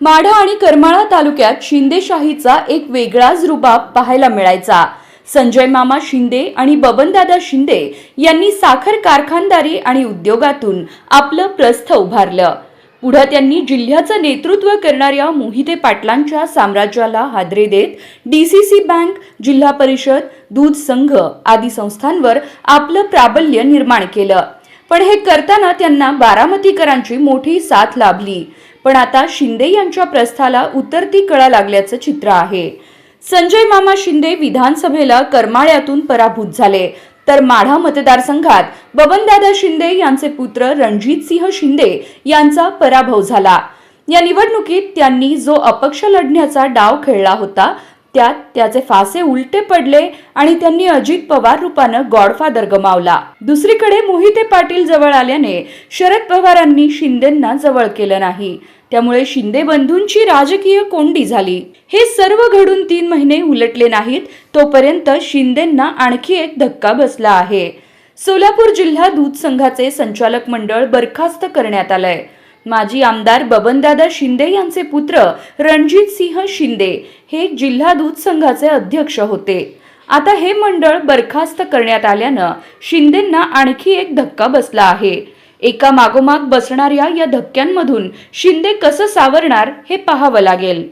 माढा आणि करमाळा तालुक्यात शिंदेशाहीचा एक वेगळाच रुबाब पाहायला मिळायचा. संजय मामा शिंदे आणि बबनदादा शिंदे यांनी साखर कारखानदारी आणि उद्योगातून आपलं प्रस्थ उभारलं. पुढं त्यांनी जिल्ह्याचं नेतृत्व करणाऱ्या मोहिते पाटलांच्या साम्राज्याला हादरे देत डीसीसी बँक जिल्हा परिषद दूध संघ आदी संस्थांवर आपलं प्राबल्य निर्माण केलं. पण हे करताना त्यांना बारामतीकरांची मोठी साथ लाभली. पण आता शिंदे यांच्या प्रस्थाला उतरती कळा लागल्याचं चित्र आहे. संजय मामा शिंदे विधानसभेला करमाळ्यातून पराभूत झाले. तर माढा मतदारसंघात बबनदादा शिंदे यांचे पुत्र रणजित सिंह शिंदे यांचा पराभव झाला. या निवडणुकीत त्यांनी जो अपक्ष लढण्याचा डाव खेळला होता त्यात त्याचे फासे उलटे पडले आणि त्यांनी अजित पवार रूपानं गॉडफादर गमावला. दुसरीकडे मोहिते पाटील जवळ आल्याने शरद पवारांनी शिंदेंना जवळ केलं नाही. त्यामुळे शिंदे बंधूंची राजकीय कोंडी झाली. हे सर्व घडून तीन महिने उलटले नाहीत तोपर्यंत शिंदेंना आणखी एक धक्का बसला आहे. सोलापूर जिल्हा दूध संघाचे संचालक मंडळ बरखास्त करण्यात आलंय. माजी आमदार बबनदादा शिंदे यांचे पुत्र रणजित सिंह शिंदे हे जिल्हा दूध संघाचे अध्यक्ष होते. आता हे मंडळ बरखास्त करण्यात आल्यानं शिंदेंना आणखी एक धक्का बसला आहे. एका मागोमाग बसणाऱ्या या धक्क्यांमधून शिंदे कसं सावरणार हे पाहावं लागेल.